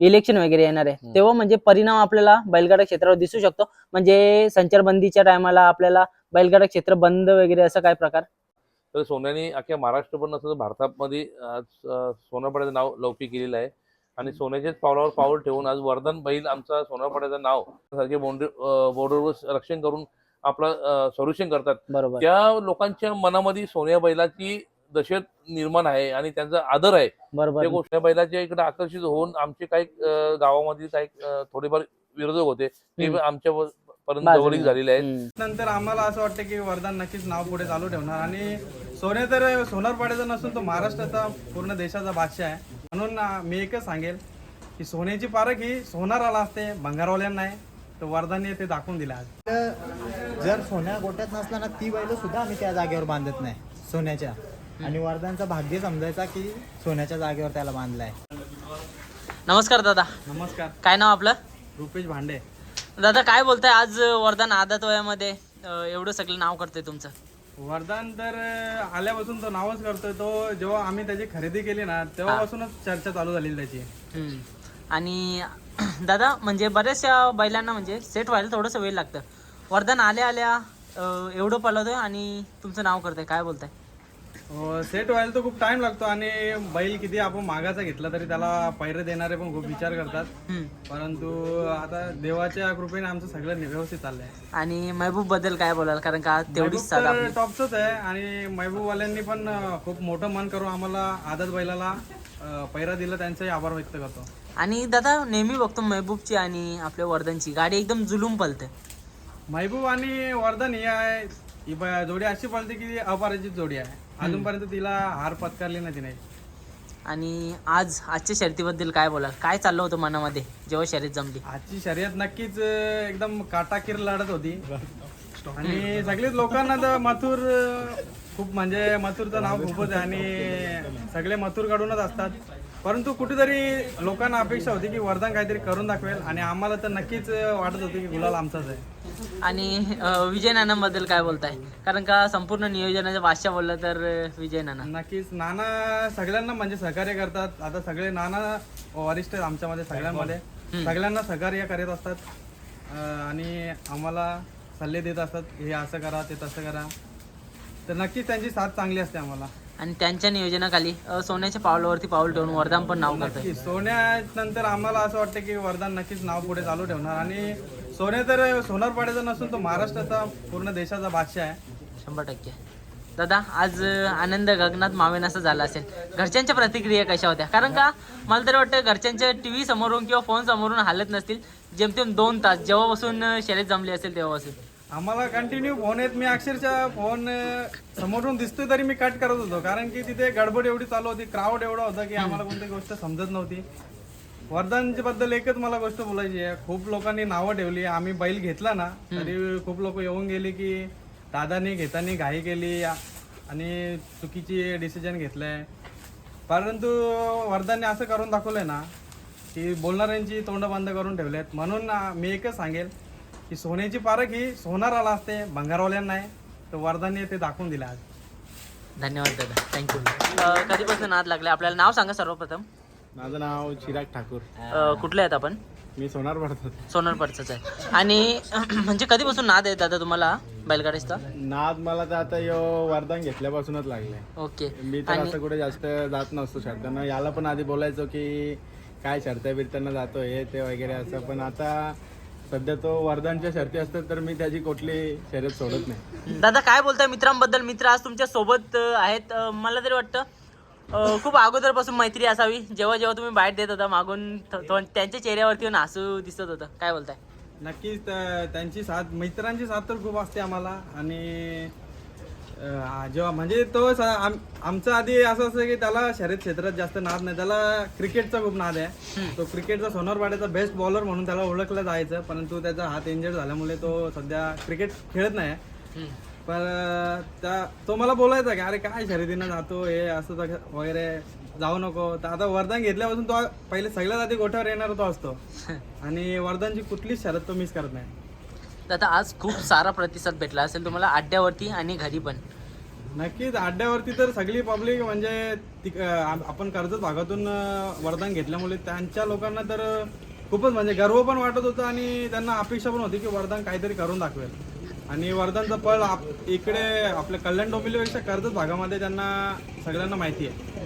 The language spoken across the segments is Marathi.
इलेक्शन वगैरे येणार आहे. तेव्हा म्हणजे परिणाम आपल्याला बैलगाडा क्षेत्रावर दिसू शकतो. म्हणजे संचारबंदीच्या टायमाला आपल्याला बैलगाडा क्षेत्र बंद वगैरे असं काय प्रकार? तर सोन्याने अख्ख्या महाराष्ट्र पण तर भारतामध्ये सोनारपाड्याचं नाव लौकिक केलेलं आहे. आणि सोन्याच्याच पावलावर पाऊल ठेवून आज वर्धन बैल आमचा सोनारपाड्याचं नाव सारखे बॉर्डरवर रक्षण करून आपलं संरक्षण करतात. बरोबर. त्या लोकांच्या मनामध्ये सोन्या बैलाची दशेत निर्माण आहे आणि त्यांचा आदर आहे. बरोबर. त्या गोष्टी बैलाच्या इकडे आकर्षित होऊन आमचे काही अं, गावामध्ये काही अं, थोडेफार विरोधक होते. ते हम्म. आमच्या पर्यंत बाजूला. जवळीक झालेले आहेत. हम्म. नंतर आम्हाला असं वाटतं की वरदान नक्कीच नाव पुढे चालू ठेवणार. आणि सोने तर सोनारपाड्याचा नसून तो महाराष्ट्राचा पूर्ण देशाचा बादशाह आहे. म्हणून मी एकच सांगेल की सोन्याची पारख ही सोनाराला असते भंगारवाल्यांना आहे. तर वरदानने ते दाखवून दिलं आज. जर सोन्या गोट्यात नसला ना ती बैल सुद्धा आम्ही त्या जागेवर बांधत नाही सोन्याच्या. आणि वरदानचं भाग्य समजायचा की सोन्याच्या जागेवर त्याला बांधलाय. नमस्कार दादा. नमस्कार. काय नाव आपलं? रुपेश भांडे. दादा काय बोलताय आज वरदान आदत वयामध्ये? अं, एवढं सगळं नाव करतोय तुमचं. वरदान तर अं, आल्यापासून तो नावच करतोय. तो जेव्हा आम्ही त्याची खरेदी केली ना तेव्हापासूनच चर्चा चालू झालेली त्याची. हम्म. आणि दादा म्हणजे बऱ्याचशा बैलांना म्हणजे सेट व्हायला थोडंसं वेळ लागतं. वरदान आल्या आल्या अं, एवढं पळवतोय आणि तुमचं नाव करतोय. काय बोलताय? सेट व्हायला तर खूप टाइम लागतो आणि बैल किती आपण मागाचा घेतला तरी त्याला पैरे देणारे पण खूप विचार करतात. परंतु आता देवाच्या कृपेने आमचं सगळं व्यवस्थित चाललंय. आणि महबूबबद्दल काय बोलाल? कारण का तेवढीच टॉपचंच आहे आणि महबूबवाल्यांनी पण खूप मोठं मन करून आम्हाला आदत बैलाला पैरा दिला त्यांचाही आभार व्यक्त करतो. आणि दादा नेहमी बघतो महबूबची आणि आपल्या वर्धनची. गाडी एकदम जुलूम पलते. महबूब आणि वर्धन ही ही ब- जोडी अशी पळते की अपराजित जोडी आहे. अजूनपर्यंत तिला हार पत्कारली नाही तिने. आणि आज आजच्या शर्यतीबद्दल काय बोलाल? काय चाललं होतं मनामध्ये जेव्हा शर्यत जमली? आजची शर्यत नक्कीच अं, एकदम काटाकीर लढत होती. आणि सगळेच लोकांना तर मथुर अं, खूप म्हणजे मथुरचं नाव खूपच आहे आणि सगळे मथुर काढूनच असतात. परंतु कुठेतरी लोकांना अपेक्षा होती की वरदान काहीतरी करून दाखवेल आणि आम्हाला तर नक्कीच वाटत होती की गुलाल आमचाच आहे. आणि विजय नानांबद्दल काय बोलताय? कारण का संपूर्ण नियोजनाचा भाषा बोललं तर विजय नाना. नक्कीच नाना सगळ्यांना म्हणजे सहकार्य करतात. आता सगळे नाना वरिष्ठ आहेत आमच्यामध्ये सगळ्यांमध्ये. सगळ्यांना सहकार्य करत असतात. आणि आम्हाला सल्ले देत असतात हे असं करा ते तसं करा. तर नक्कीच त्यांची साथ चांगली असते आम्हाला. आणि त्यांच्या नियोजनाखाली अं, सोन्याच्या पावलावरती पाऊल ठेवून वरदान पण नाव करतोय. नक्की सोन्यानंतर आम्हाला असं वाटतं की वरदान नक्कीच नाव पुढे चालू ठेवणार. आणि सोने तर सोनारपाड्याचा नसून तो महाराष्ट्राचा पूर्ण देशाचा बादशाह आहे. शंभर टक्के. दादा आज अं, आनंद गगनात मावेनासा झाला असेल. घरच्यांच्या प्रतिक्रिया कशा होत्या? कारण का मला तरी वाटतं घरच्यांच्या टी व्ही समोरून किंवा फोन समोरून हालत नसतील. जेमतेम दोन तास जेव्हापासून अं, शर्यत जमली असेल तेव्हापासून. आम्हाला कंटिन्यू फोन येत मी अक्षरशः फोन समोरून दिसतोय तरी मी कट करत होतो. कारण की तिथे गडबड एवढी चालू होती. क्राऊड एवढा होता की आम्हाला कोणती गोष्ट समजत नव्हती. वरदानच्या बद्दल एकच मला गोष्ट बोलायची आहे. खूप लोकांनी नावं ठेवली. आम्ही बैल घेतला ना तरी खूप लोक येऊन गेली की दादानी घेताना घाई केली. आणि चुकीची डिसिजन घेतलंय. परंतु वरदानने असं करून दाखवलंय ना की बोलणाऱ्यांची तोंड बंद करून ठेवलेत. म्हणून मी एकच सांगेल की सोन्याची पारख ही सोनाराला असते भंगारवाल्यांना आहे. तर वरदानने ते दाखवून दिलं आज. धन्यवाद दादा. थँक्यू कधीपासून नाद लागले? आपल्याला नाव सांगा सर्वप्रथम. माझं नाव चिराग ठाकूर. अं, कुठले आहेत आपण? मी सोनार पडतो सोनरपडचंच आहे. आणि म्हणजे कधीपासून नाद आहे दादा तुम्हाला बैलगाडीचा? नाद मला तर आता यो वरदान घेतल्यापासूनच लागले. ओके. मी तर असं कुठे जास्त जात नसतो शर्टांना याला पण आधी बोलायचो की काय शर्त्या बिरत्यांना जातो हे ते वगैरे असं. पण आता सध्या तो वरदानच्या शर्ती असतात तर मी त्याची कुठली शर्यत सोडत नाही. दादा काय बोलताय मित्रांबद्दल? मित्र आज तुमच्यासोबत अं, आहेत. अं, मला तरी वाटतं अं, खूप अगोदरपासून मैत्री असावी. जेव्हा जेव्हा तुम्ही बाहेर देत होता मागून थ- थो- त्यांच्या चेहऱ्यावरती हसू दिसत होतं. काय बोलताय? नक्कीच त्या- त्यांची साथ मित्रांची साथ तर खूप असते आम्हाला. आणि अं, जेव्हा म्हणजे तो स- आम- आमचं आधी असं असतं की त्याला शर्यत क्षेत्रात जास्त नाद नाही. त्याला क्रिकेटचा खूप नाद आहे. तो क्रिकेटचा सोनारपाड्याचा बेस्ट बॉलर म्हणून त्याला ओळखलं जायचं परंतु त्याचा हात इंजर्ड झाल्यामुळे तो सध्या क्रिकेट खेळत नाही. पण अं, त्या तो मला बोलायचा की अरे काय शर्यतीनं जातो हे असं तसं वगैरे जाऊ नको. तर आता वरदान घेतल्यापासून तो पहिले सगळ्यात आधी गोठ्यावर येणार तो असतो. आणि वरदानची कुठलीच शरद तो मिस करत नाही. दादा आज खूप सारा प्रतिसाद भेटला असेल तुम्हाला अड्ड्यावरती आणि घरी पण. नक्कीच अड्ड्यावरती तर सगळी पब्लिक म्हणजे ती- अं, आप- आपण कर्जत भागातून अं, वरदान घेतल्यामुळे त्यांच्या लोकांना तर खूपच म्हणजे गर्व पण वाटत होतं आणि त्यांना अपेक्षा पण होती की वरदान काहीतरी करून दाखवेल. आणि वरदानचं पळ आप- इकडे आपल्या कल्याण डोंबिवलीपेक्षा कर्जत भागामध्ये त्यांना सगळ्यांना माहिती आहे.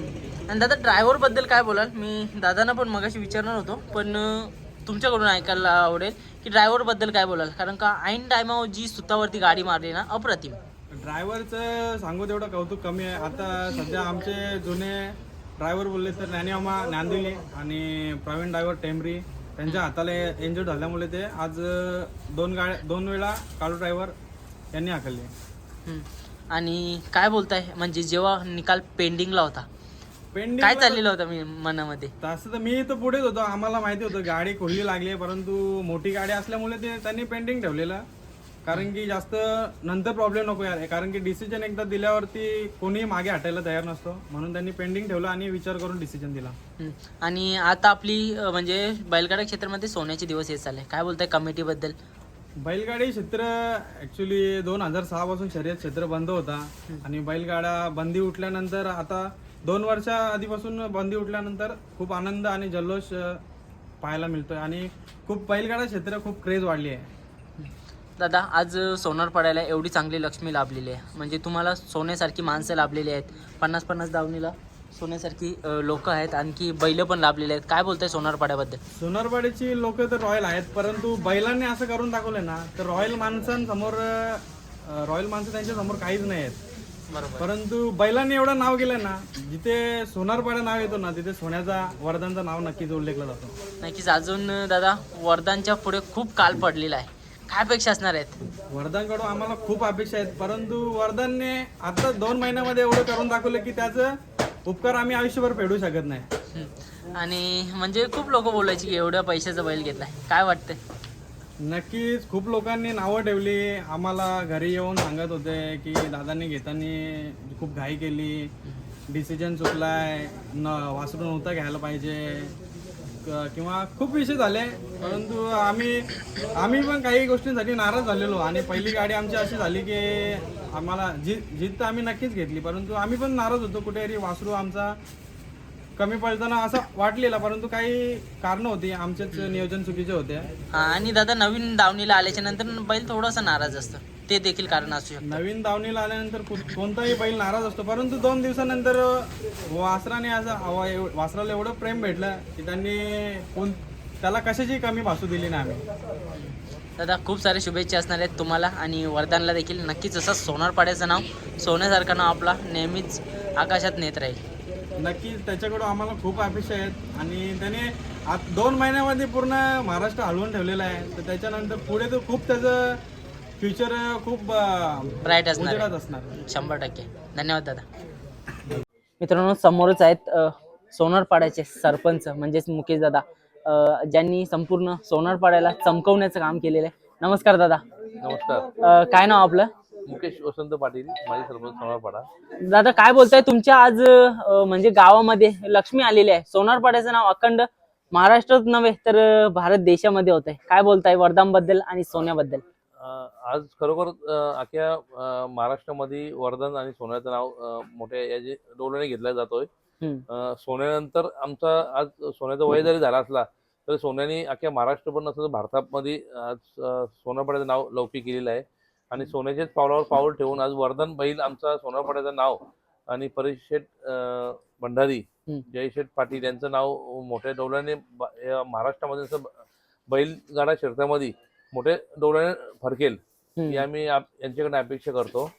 आणि दादा ड्रायव्हरबद्दल काय बोलाल? मी दादांना पण मगाशी विचारणार होतो पण अं, तुमच्याकडून ऐकायला आवडेल की ड्रायव्हरबद्दल काय बोलाल? कारण का ऐन टायमावर जी सुतावरती गाडी मारली ना अप्रतिम. ड्रायव्हरचं सांगू तेवढं कौतुक कमी आहे. आता सध्या आमचे जुने ड्रायव्हर बोलले तर ज्ञानीमामा नांदिले आणि प्रवीण ड्रायव्हर टेंबरी त्यांच्या हाताला इंजर्ड झाल्यामुळे ते आज दोन गाड्या दोन वेळा काळू ड्रायव्हर यांनी हाकलले. आणि काय बोलताय? म्हणजे जेव्हा निकाल पेंडिंगला होता पेंडिंग काय चाललेलं होतं मी मनामध्ये? तसं तर मी तर पुढेच होतो. आम्हाला माहिती होतं गाडी खोलली लागली आहे परंतु मोठी गाडी असल्यामुळे ते त्यांनी पेंडिंग ठेवलेलं. कारण की जास्त नंतर प्रॉब्लेम नको यार. कारण की डिसिजन एकदा दिल्यावरती कोणी मागे हटायला तयार नसतो. म्हणून त्यांनी पेंडिंग ठेवलं आणि विचार करून डिसिजन दिला. हम्म. आणि आता आपली अं, म्हणजे बैलगाडा क्षेत्रामध्ये सोन्याचे दिवस येत चालले. काय बोलताय कमिटीबद्दल? बैलगाडी क्षेत्र ऍक्च्युली दोन हजार सहा पासून शर्यत क्षेत्र बंद होता. आणि बैलगाडा बंदी उठल्यानंतर आता दोन वर्षा आधीपासून बंदी उठल्यानंतर खूप आनंद आणि जल्लोष पाहायला मिळतोय. आणि खूप बैलगाडा क्षेत्र खूप क्रेज वाढली आहे. दादा आज सोनार पडायला एवढी चांगली लक्ष्मी लाभलेली आहे. म्हणजे तुम्हाला सोन्यासारखी माणसं लाभलेली आहेत. पन्नास पन्नास दावणीला सोन्यासारखी लोक आहेत. आणखी बैल पण लाभलेले आहेत. काय बोलताय सोनार पाड्याबद्दल? सोनारवाडीची लोक तर रॉयल आहेत परंतु बैलांनी असं करून दाखवलं ना तर रॉयल माणसांसमोर रॉयल माणसं त्यांच्यासमोर काहीच नाही आहेत. परंतु बैलांनी एवढं नाव केलं ना जिथे सोनारपाडा नाव येतो ना तिथे सोन्याचा वरदानचं नाव नक्कीच उल्लेखलं जातो. नक्कीच. अजून दादा वरदानच्या पुढे खूप काल पडलेला आहे. काय अपेक्षा असणार आहेत? वरदानकडून आम्हाला खूप अपेक्षा आहेत परंतु वरदानने आता दोन महिन्यामध्ये एवढं करून दाखवलं की त्याचं उपकार आम्ही आयुष्यभर फेडू शकत नाही. आणि म्हणजे खूप लोक बोलायची की एवढ्या पैशाचा बैल घेतलाय. काय वाटतंय? नक्कीच खूप लोकांनी नावं ठेवली. आम्हाला घरी येऊन सांगत होते की दादांनी घेताना खूप घाई केली. डिसिजन चुकलाय. न वासरू नव्हता घ्यायला पाहिजे. क- किंवा खूप विषय झाले. परंतु आम्ही आम्ही पण काही गोष्टींसाठी नाराज झालेलो. आणि पहिली गाडी आमची अशी झाली की आम्हाला जीत जीत तर आम्ही नक्कीच घेतली. परंतु आम्ही पण नाराज होतो. कुठेतरी वासरू आमचा कमी पडताना असं वाटलेला परंतु काही कारणं होती आमचेच नियोजन चुकीचे होते. हा, आणि दादा नवीन दावणीला आल्याच्यानंतर बैल थोडासा नाराज असतं. ते देखील कारण असू शकतं. नवीन दावणीला आल्यानंतर कोणताही बैल नाराज असतो परंतु दोन दिवसानंतर वासराने असं आवा- एव- वासराला एवढं प्रेम भेटलं की त्यांनी कोण त्याला कशाची कमी भासू दिली नाही आम्ही. दादा खूप सारे शुभेच्छा असणार आहेत तुम्हाला आणि वरदानला देखील नक्कीच असं सोनार पाड्याचं नाव सोन्यासारखं नाव आपला नेहमीच आकाशात नेत राहील. नक्कीच त्याच्याकडून आम्हाला खूप अपेक्षा आहेत. आणि त्याने आत दोन महिन्यामध्ये पूर्ण महाराष्ट्र हलवून ठेवलेलं आहे. तर त्याच्यानंतर पुढे तर खूप त्याचं फ्युचर खूप ब्राईट असणार. असणार शंभर टक्के. धन्यवाद दादा. मित्रांनो समोरच आहेत सोनारपाड्याचे सरपंच म्हणजेच मुकेश दादा. ज्यांनी संपूर्ण सोनारपाड्याला चमकवण्याचं काम केलेलं आहे. नमस्कार दादा. नमस्कार. काय नाव आपलं? मुकेश वसंत पाटील माझी सरपंच सोनारपाडा. दादा काय बोलताय? तुमच्या आज अ, म्हणजे गावामध्ये लक्ष्मी आलेली आहे. सोनारपाड्याचं नाव अखंड महाराष्ट्रात नव्हे तर भारत देशामध्ये होत आहे काय बोलताय वर्धांबद्दल आणि सोन्याबद्दल? अं, आज खरोखर अं, अख्ख्या अं, महाराष्ट्रामध्ये वर्धन आणि सोन्याचं नाव अं, मोठ्या याचे डोळ्याने घेतला जातोय. हम्म. अं, सोन्यानंतर आमचा आज सोन्याचा वय जरी झाला असला तरी सोन्याने अख्ख्या महाराष्ट्र पण तर भारतामध्ये आज अं, सोनारपाड्याचं नाव लौकिक केलेलं आहे. आणि सोन्याच्याच पावलावर पाऊल ठेवून आज वर्धन बैल आमचा सोनारपाड्याचं नाव आणि परिषद भंडारी. जयशेठ पाटील यांचं नाव मोठ्या डोळ्याने या महाराष्ट्रामध्ये असं बैलगाडा क्षेत्रामध्ये मोठ्या डोळ्याने फरकेल. ही आम्ही आप- यांच्याकडे अपेक्षा करतो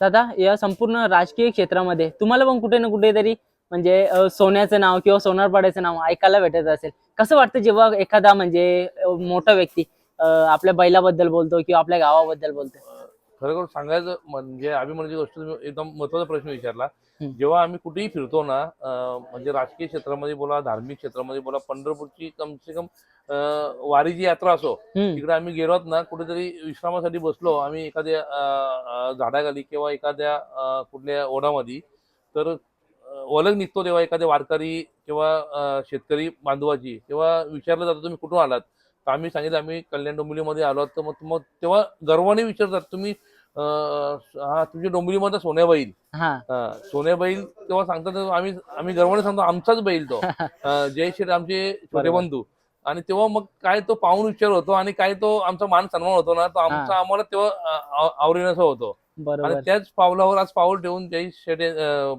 दादा या संपूर्ण राजकीय क्षेत्रामध्ये तुम्हाला पण कुठे ना कुठेतरी म्हणजे सोन्याचं नाव किंवा सोनारपाड्याचं नाव ऐकायला भेटत असेल कसं वाटतं जेव्हा एखादा म्हणजे मोठा व्यक्ती आपल्या बैलाबद्दल बोलतो किंवा आपल्या गावाबद्दल बोलतो खरोखर सांगायचं म्हणजे अभिमानाची गोष्ट तुम्ही एकदम महत्त्वाचा प्रश्न विचारला. जेव्हा आम्ही कुठेही फिरतो ना म्हणजे राजकीय क्षेत्रामध्ये बोला धार्मिक क्षेत्रामध्ये बोला पंढरपूरची कम से कम वारीची यात्रा असो. तिकडे आम्ही गेलोत ना कुठेतरी विश्रामासाठी बसलो आम्ही एखाद्या झाडाखाली किंवा एखाद्या कुठल्या ओढामध्ये तर ओळख निघतो तेव्हा एखाद्या वारकरी किंवा शेतकरी बांधवाची तेव्हा विचारलं जातं तुम्ही कुठून आलात तर आम्ही सांगितलं आम्ही कल्याण डोंबिवलीमध्ये आलो तर मग मग तेव्हा गर्वाने विचारतात तुम्ही अं, हा तुझी डोंबिवलीमध्ये सोन्या बैल. हा. हा, सोन्या बैल तेव्हा सांगतात आम्ही आम्ही गर्वाने सांगतो आमचाच बैल तो. अं, जय श्री आमचे छोटे बरोबर. बंधू. आणि तेव्हा मग काय तो पाहून विचार होतो आणि काय तो आमचा मान सन्मान होतो ना तो आमचा आम्हाला तेव्हा अं, आव- आवडीनं होतो. आणि बरोबर त्याच पावलावर आज पाऊल ठेवून जय शेटे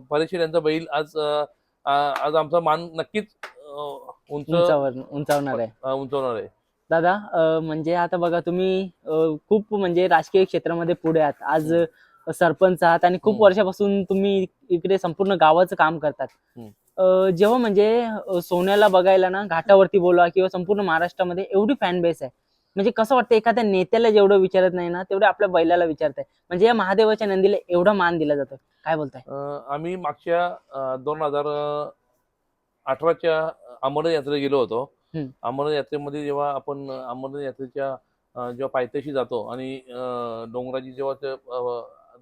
परेशीर यांचा बैल आज अं, आ- आज आमचा मान नक्कीच अं, उंच उंचावर उंचावणार आहे. अं, उंचावणार आहे. दादा म्हणजे आता बघा तुम्ही खूप म्हणजे राजकीय क्षेत्रामध्ये पुढे आहात. आज सरपंच आहात आणि खूप. वर्षापासून तुम्ही इकडे संपूर्ण गावाचं काम करतात. जेव्हा म्हणजे सोन्याला बघायला ना घाटावरती बोला किंवा संपूर्ण महाराष्ट्रामध्ये एवढी फॅन बेस आहे. म्हणजे कसं वाटतं एखाद्या नेत्याला जेवढं विचारत नाही ना तेवढं आपल्या बैलाला विचारताय. म्हणजे या महादेवाच्या नंदीला एवढा मान दिला जातो. काय बोलताय? आम्ही मागच्या दोन हजार अठराच्या अमरनाथ यात्रेला गेलो होतो. अमरनाथ यात्रेमध्ये जेव्हा आपण अमरनाथ यात्रेच्या जेव्हा पायथ्याशी जातो आणि डोंगराची जेव्हा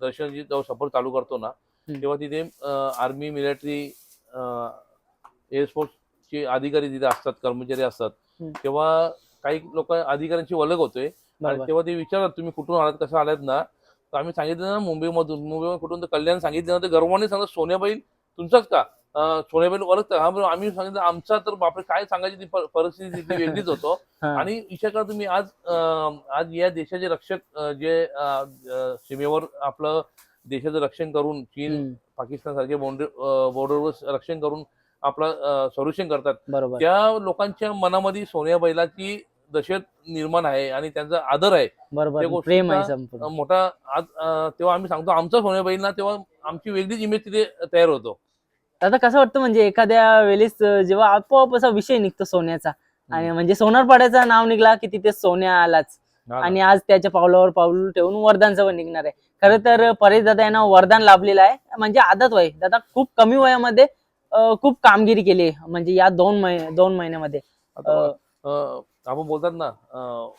दर्शनाची जेव्हा सफर चालू करतो ना. तेव्हा तिथे आर्मी मिलिटरी एअरफोर्सचे अधिकारी तिथे असतात कर्मचारी असतात. तेव्हा काही लोक अधिकाऱ्यांची वलग बरोबर. तेव्हा ते विचारतात तुम्ही कुठून आलात कसं आलात ना? तर आम्ही सांगितलं ना मुंबईमधून. मुंबईमधून कुठून तर कल्याण सांगितलं ना तर गर्वाने सांगत सोन्याबाई तुमचाच का? अं, सोन्याबाई ओळखता. हा बरोबर आम्ही सांगितलं आमचा तर बापरे काय सांगायची ती परिस्थिती वेगळीच होतो. आणि विचार करा तुम्ही आज आज या देशाचे रक्षक जे सीमेवर आपलं देशाचं रक्षण करून चीन. पाकिस्तान सारखे बॉर्डरवर रक्षण करून आपलं संरक्षण करतात. बरोबर. त्या लोकांच्या मनामध्ये सोन्या बैलाची दहशत निर्माण आहे आणि त्यांचा आदर आहे. मोठा आज तेव्हा आम्ही सांगतो आमचा सोन्या तेव्हा आमची वेगळीच इमेज तिथे तयार होतो. आता कसं वाटतं म्हणजे एखाद्या वेळेस जेव्हा आपोआप असा विषय निघतो सोन्याचा. आणि म्हणजे सोनारपाड्याचं नाव निघला की तिथे सोन्या आलाच. आणि आज त्याच्या पावलावर पाऊल ठेवून वरदानचं पण निघणार आहे. खरं तर परेश दादा यांना वरदान लाभलेलं आहे. म्हणजे आदत वय. दादा खूप कमी वयामध्ये खूप कामगिरी केली. म्हणजे या दोन महिने दोन महिन्यामध्ये. आपण बोलतात ना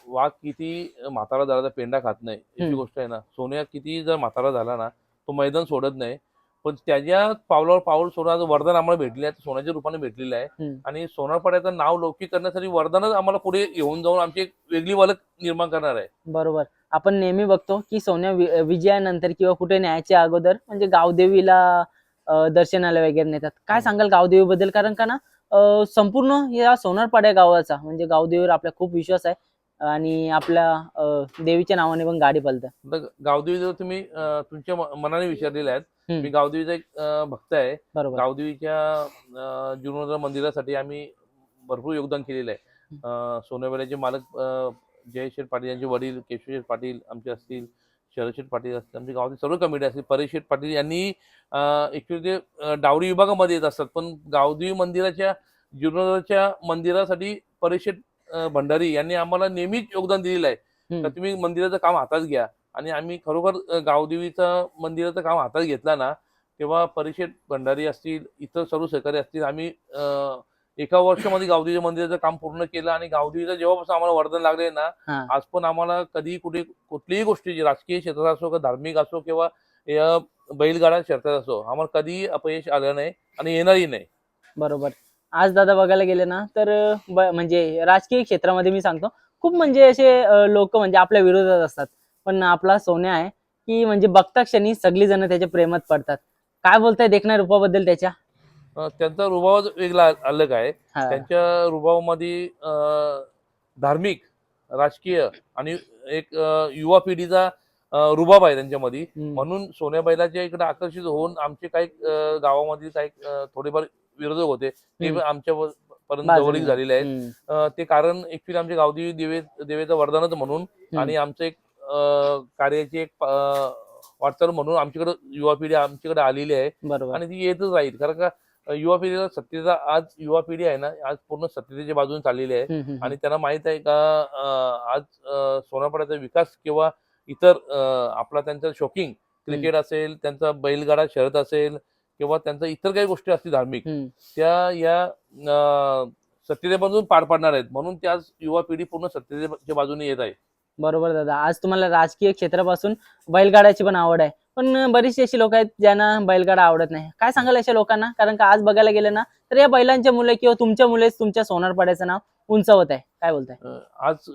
वाघ किती म्हातारा झाला तर पेंडा खात नाही. हम्म. गोष्ट आहे ना. सोन्या किती जर म्हातारा झाला ना तो मैदान सोडत नाही. पण त्याच्या पावलावर पाऊल सोडा वरदान आम्हाला भेटले आहे. सोन्याच्या रूपाने भेटलेलं आहे. आणि सोनारपाड्याचं नाव लौकिक करण्यासाठी वरदानच आम्हाला पुढे घेऊन जाऊन आमची एक वेगळी वलक निर्माण करणार आहे. बरोबर. आपण नेहमी बघतो की सोन्या वि- विजयानंतर किंवा कुठे न्यायच्या अगोदर म्हणजे गावदेवीला अं, दर्शनाला वगैरे नेतात. काय सांगाल गावदेवीबद्दल? कारण का ना अं, संपूर्ण या सोनारपाड्या गावाचा म्हणजे गावदेवीवर आपला खूप विश्वास आहे. आणि आपल्या अं, देवीच्या नावाने पण गाडी पलतं आता गावदेवी जर तुम्ही अं, तुमच्या म- मनाने विचारलेले आहेत हम्म. मी गावदेवीचा एक अं, भक्त आहे बरोबर. गावदेवीच्या अं, जीर्णोद्धार मंदिरासाठी आम्ही भरपूर योगदान केलेलं आहे. अं, मालक अं, जय शेठ पाटील यांचे वडील केशव शेठ पाटील आमचे असतील शरद शेठ पाटील असतील आमची गावातील सर्व कमिटी असतील परेश शेठ पाटील यांनी ऍक्च्युली ते अं, डावरी विभागामध्ये येत असतात पण गावदेवी मंदिराच्या जीर्णोद्धाराच्या मंदिरासाठी परेश शेठ भंडारी यांनी आम्हाला नेहमीच योगदान दिलेलं आहे. तर तुम्ही मंदिराचं काम हातात घ्या आणि आम्ही खरोखर गावदेवीचं मंदिराचं काम हातात घेतलं ना तेव्हा परिषद भंडारी असतील इतर सर्व सहकारी असतील आम्ही एका वर्षामध्ये गावदेवी मंदिराचं काम पूर्ण केलं आणि गावदेवीचं जेव्हापासून आम्हाला वरदान लागले ना. आज पण आम्हाला कधी कुठे कुठलीही गोष्टी राजकीय क्षेत्रात असो किंवा धार्मिक असो किंवा बैलगाडा क्षेत्रात असो आम्हाला कधीही अपयश आलं नाही आणि येणारही नाही बरोबर आज दादा बघायला गेले ना तर म्हणजे राजकीय क्षेत्रामध्ये मी सांगतो खूप म्हणजे असे लोक म्हणजे आपल्या विरोधात असतात. पण आपला सोन्या आहे की म्हणजे बघता क्षणी सगळी जण त्याच्या प्रेमात पडतात. काय बोलताय देखण्या रूपाबद्दल त्याच्या? त्यांचा रुबावच वेगळा अलग आहे. त्यांच्या रुबावामध्ये धार्मिक राजकीय आणि एक युवा पिढीचा रुबाब आहे त्यांच्यामध्ये. म्हणून सोन्याबाईलाच्या इकडे आकर्षित होऊन आमचे काही गावामध्ये काही थोडेफार विरोधक होते. ते. आमच्या पर्यंत झालेले आहेत. ते कारण ऍक्च्युली आमच्या गावदेवी देवे देवेचं वरदानच म्हणून आणि आमचं एक कार्याची एक वाटचाल म्हणून आमच्याकडे युवा पिढी आमच्याकडे आलेली आहे. आणि ती येतच राहील. कारण का युवा पिढीला सत्तेचा आज युवा पिढी आहे ना आज पूर्ण सत्तेच्या बाजूने चाललेली आहे. आणि त्यांना माहीत आहे का आज सोनापाड्याचा विकास किंवा इतर आपला त्यांचा शौकिंग क्रिकेट असेल त्यांचा बैलगाडा शर्यत असेल किंवा त्यांचा इतर काही गोष्टी असतील धार्मिक. त्या या बाजून पार पाडणार आहेत. म्हणून त्या आज युवा पिढी पूर्ण सत्तेच्या बाजूने येत आहे. बरोबर दादा. आज तुम्हाला राजकीय क्षेत्रापासून बैलगाड्याची पण आवड आहे. पण बरीचशी अशी लोक आहेत ज्यांना बैलगाडा आवडत नाही. काय सांगाल अशा लोकांना? कारण का आज बघायला गेलं ना तर या बैलांच्या मुले किंवा तुमच्या मुलेच तुमच्या सोनारपाड्याचं नाव उंचावत आहे. काय बोलताय? आज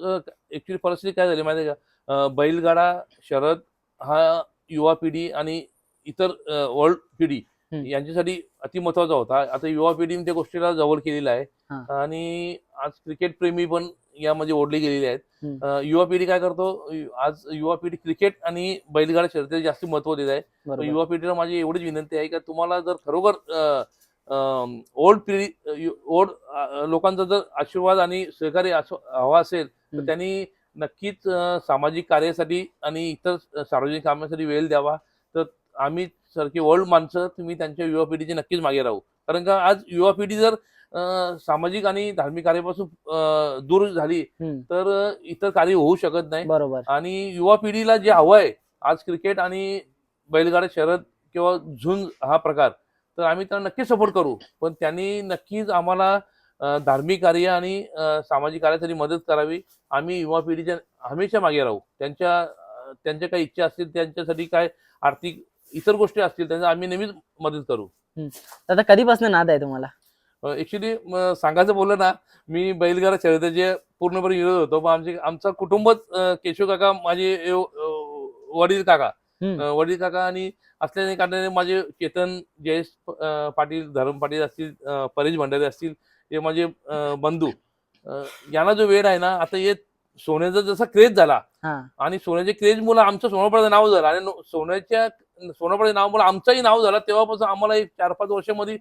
ऍक्च्युली परिस्थिती काय झाली माहिती का? बैलगाडा शरद हा युवा पिढी आणि इतर वर्ल्ड पिढी. यांच्यासाठी अति महत्त्वाचा होता. आता युवा पिढीने त्या गोष्टीला जवळ केलेला आहे. आणि आज क्रिकेट प्रेमी पण यामध्ये ओढले गेलेले आहेत. युवा पिढी काय करतो? आज युवा पिढी क्रिकेट आणि बैलगाडा शर्यतीला जास्त महत्त्व देत आहे. युवा पिढीला माझी एवढीच विनंती आहे का तुम्हाला जर खरोखर ओल्ड पिढी ओल्ड लोकांचा जर आशीर्वाद आणि सहकार्य हवा असेल तर. त्यांनी नक्कीच सामाजिक कार्यासाठी आणि इतर सार्वजनिक कामासाठी वेळ द्यावा. तर आम्ही सारखी ओल्ड माणसं तुम्ही त्यांच्या युवा पिढीची नक्कीच मागे राहू. कारण का आज युवा पिढी जर सामाजिक आणि धार्मिक कार्यापासून दूर झाली. तर इतर कार्य होऊ शकत नाही. बरोबर. आणि युवा पिढीला जे हवं आहे आज क्रिकेट आणि बैलगाडा शर्यत किंवा झुंज हा प्रकार तर आम्ही त्यांना नक्कीच सपोर्ट करू. पण त्यांनी नक्कीच आम्हाला धार्मिक कार्य आणि सामाजिक कार्यासाठी मदत करावी. आम्ही युवा पिढीच्या हमेशा मागे राहू. त्यांच्या त्यांच्या काही इच्छा असतील त्यांच्यासाठी काय आर्थिक इतर गोष्टी असतील त्यांना आम्ही नेहमीच मदत करू. दादा कधीपासून नाद आहे तुम्हाला? ऍक्च्युली सांगायचं बोललं ना मी बैलगाडा शर्यतीचे पूर्णपणे विरोध होतो. पण आमचे आमचं कुटुंबच केशव काका माझे वडील काका वडील काका आणि असल्याने कारणाने माझे चेतन जयेश पाटील धरम पाटील असतील परेश भंडारे असतील हे माझे बंधू. यांना जो वेळ आहे ना आता हे सोन्याचा जसा क्रेज झाला आणि सोन्याच्या क्रेज मुळे आमचं सोनपड्याचं नाव झालं आणि नो- सोन्याच्या सोनपड्याच्या नावामुळे आमचंही नाव झालं. तेव्हापासून आम्हाला एक चार पाच वर्षामध्ये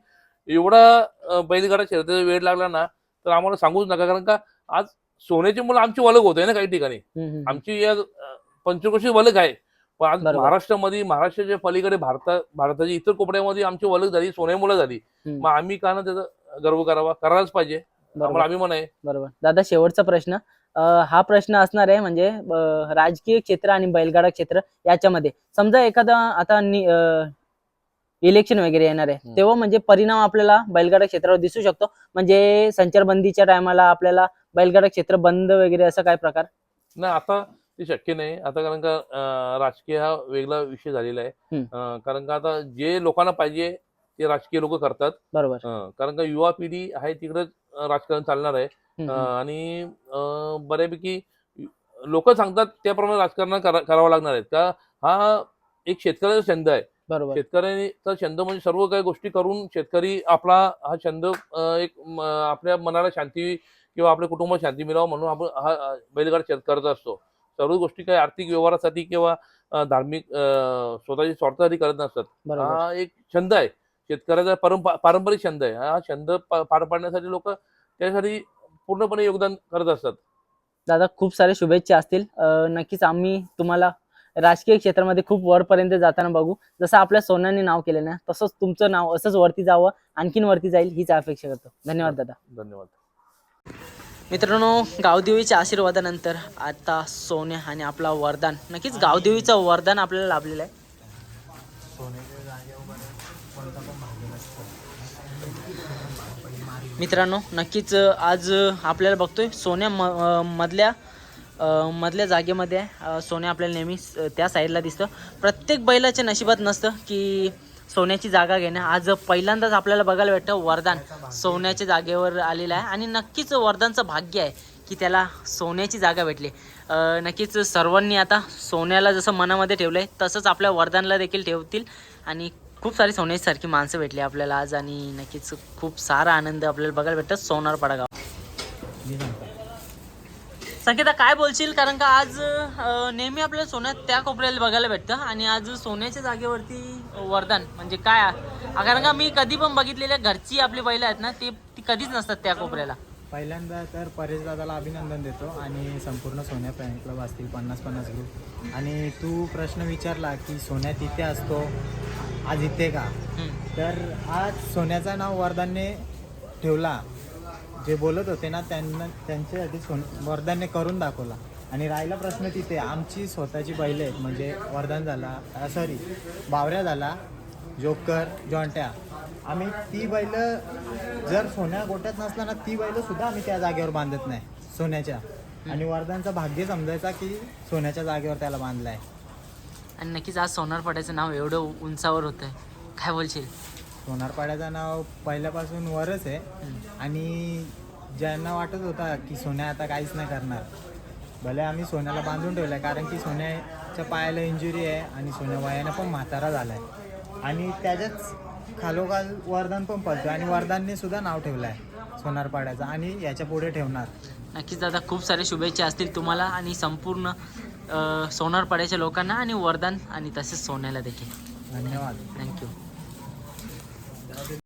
एवढा बैलगाडा शर्यतीचा वेळ लागला ना तर आम्हाला सांगूच नका. कारण का आज सोन्याची मुलं आमची वलग होत आहे ना काही ठिकाणी. आमची या अं, पंचक्रोशी वलग आहे. पण आज. महाराष्ट्रामध्ये महाराष्ट्राच्या पलीकडे भारता भारताच्या इतर कोपड्यामध्ये आमची वलग झाली सोन्यामुळे झाली. हम्म. मग आम्ही का ना त्याचा गर्व करावा? करायलाच पाहिजे. अभिमान आहे. बरोबर. दादा शेवटचा प्रश्न. हा प्रश्न असणार आहे म्हणजे राजकीय क्षेत्र आणि बैलगाडा क्षेत्र याच्यामध्ये. समजा एखादा आता इलेक्शन वगैरे येणार आहे. तेव्हा म्हणजे परिणाम आपल्याला बैलगाडा क्षेत्रावर दिसू शकतो. म्हणजे संचारबंदीच्या टायमाला आपल्याला बैलगाडा क्षेत्र बंद वगैरे असं काय प्रकार? नाही आता ते शक्य नाही. आता कारण का राजकीय हा वेगळा विषय झालेला आहे. कारण का आता जे लोकांना पाहिजे ते राजकीय लोक करतात. बरोबर. कारण का युवा पिढी आहे तिकडेच अं, राजकारण चालणार आहे. अं. आणि अं, बऱ्यापैकी लोक सांगतात त्याप्रमाणे राजकारण करा- करावं लागणार आहेत. का हा एक शेतकऱ्याचा छंद आहे. बरोबर. शेतकऱ्याचा छंद म्हणजे सर्व काही गोष्टी करून शेतकरी आपला हा छंद अं, एक म, आपल्या मनाला शांती किंवा आपल्या कुटुंबाला शांती मिळावं म्हणून आपण हा बैलगाडा शेत करत असतो. सर्व गोष्टी काही आर्थिक व्यवहारासाठी किंवा अं, धार्मिक अं, स्वतःच्या स्वार्थासाठी करत नसतात. बरोबर. हा एक छंद आहे. शेतकऱ्याचा परंपा पारंपरिक छंद आहे. हा छंद पा- पार पाडण्यासाठी लोक त्यासाठी पूर्णपणे योगदान करत असतात. दादा खूप सारे शुभेच्छा असतील. नक्कीच आम्ही तुम्हाला राजकीय क्षेत्रामध्ये खूप वरपर्यंत जाताना बघू. जसं आपल्या सोन्याने नाव केलं ना तसंच तुमचं नाव असंच वरती जावं आणखीन वरती जाईल हीच अपेक्षा करतो. धन्यवाद दादा. धन्यवाद. मित्रांनो गावदेवीच्या आशीर्वादानंतर आता सोन्या आणि आपला वरदान नक्कीच गावदेवीचं वरदान आपल्याला लाभलेलं आहे. मित्रांनो नक्कीच आज आपल्याला बघतोय सोन्या म मधल्या मधल्या जागेमध्ये सोन्या आपल्याला नेहमी त्या साईडला दिसतं. प्रत्येक बैलाच्या नशिबात नसतं की सोन्याची जागा घेणं. आज पहिल्यांदाच आपल्याला बघायला भेटतं वरदान सोन्याच्या जागेवर आलेलं आहे. आणि नक्कीच वरदानचं भाग्य आहे की त्याला सोन्याची जागा भेटली. नक्कीच सर्वांनी आता सोन्याला जसं मनामध्ये ठेवलं आहे तसंच आपल्या वरदानला देखील ठेवतील. आणि खूप सारी सोन्यासारखी माणसं भेटली आपल्याला आज आणि नक्कीच खूप सारा आनंद आपल्याला बघायला भेटत सोनार पडागाव. संकेता काय बोलशील? कारण का आज नेहमी आपल्याला सोन्यात त्या कोपऱ्याला बघायला भेटतं आणि आज सोन्याच्या जागेवरती वरदान म्हणजे काय? कारण का मी कधी पण बघितलेल्या घरची आपली बैलं आहेत ना ते ती कधीच नसतात त्या कोपऱ्याला. पहिल्यांदा तर परेश दादाला अभिनंदन देतो आणि संपूर्ण सोन्या फॅन क्लब असतील पन्नास पन्नास ग्रुप आणि तू प्रश्न विचारला की सोन्या तिथे असतो आज इथे का? तर आज सोन्याचं नाव वरदानने ठेवला. जे बोलत होते ना त्यांना त्यांच्यासाठी सोन वरदानने करून दाखवला. आणि राहिला प्रश्न तिथे. आमची स्वतःची बैल आहेत. म्हणजे वरदान झाला सॉरी बावऱ्या झाला जोकर जॉन्ट्या. आम्ही ती बैल जर सोन्या गोट्यात नसला ना ती बैल सुद्धा आम्ही त्या जागेवर बांधत नाही सोन्याच्या. आणि वरदानचं भाग्य समजायचा की सोन्याच्या जागेवर त्याला बांधलाय. आणि नक्कीच आज सोनारपाड्याचं नाव एवढं उंचावर होतं आहे काय बोलशील? सोनारपाड्याचं नाव पहिल्यापासून वरच आहे. आणि ज्यांना वाटत होता की सोन्या आता काहीच नाही करणार भले आम्ही सोन्याला बांधून ठेवलं आहे कारण की सोन्याच्या पायाला इंजुरी आहे आणि सोन्या वयानं पण म्हातारा झाला आहे आणि त्याच्याच खालोखाल वरदान पण पडतो आणि वरदानने सुद्धा नाव ठेवलं आहे सोनारपाड्याचं आणि याच्यापुढे ठेवणार. नक्कीच दादा खूप सारे शुभेच्छा असतील तुम्हाला आणि संपूर्ण सोनार पड्याच्या लोकांना आणि वरदान आणि तसेच सोन्याला देखील. धन्यवाद. थँक्यू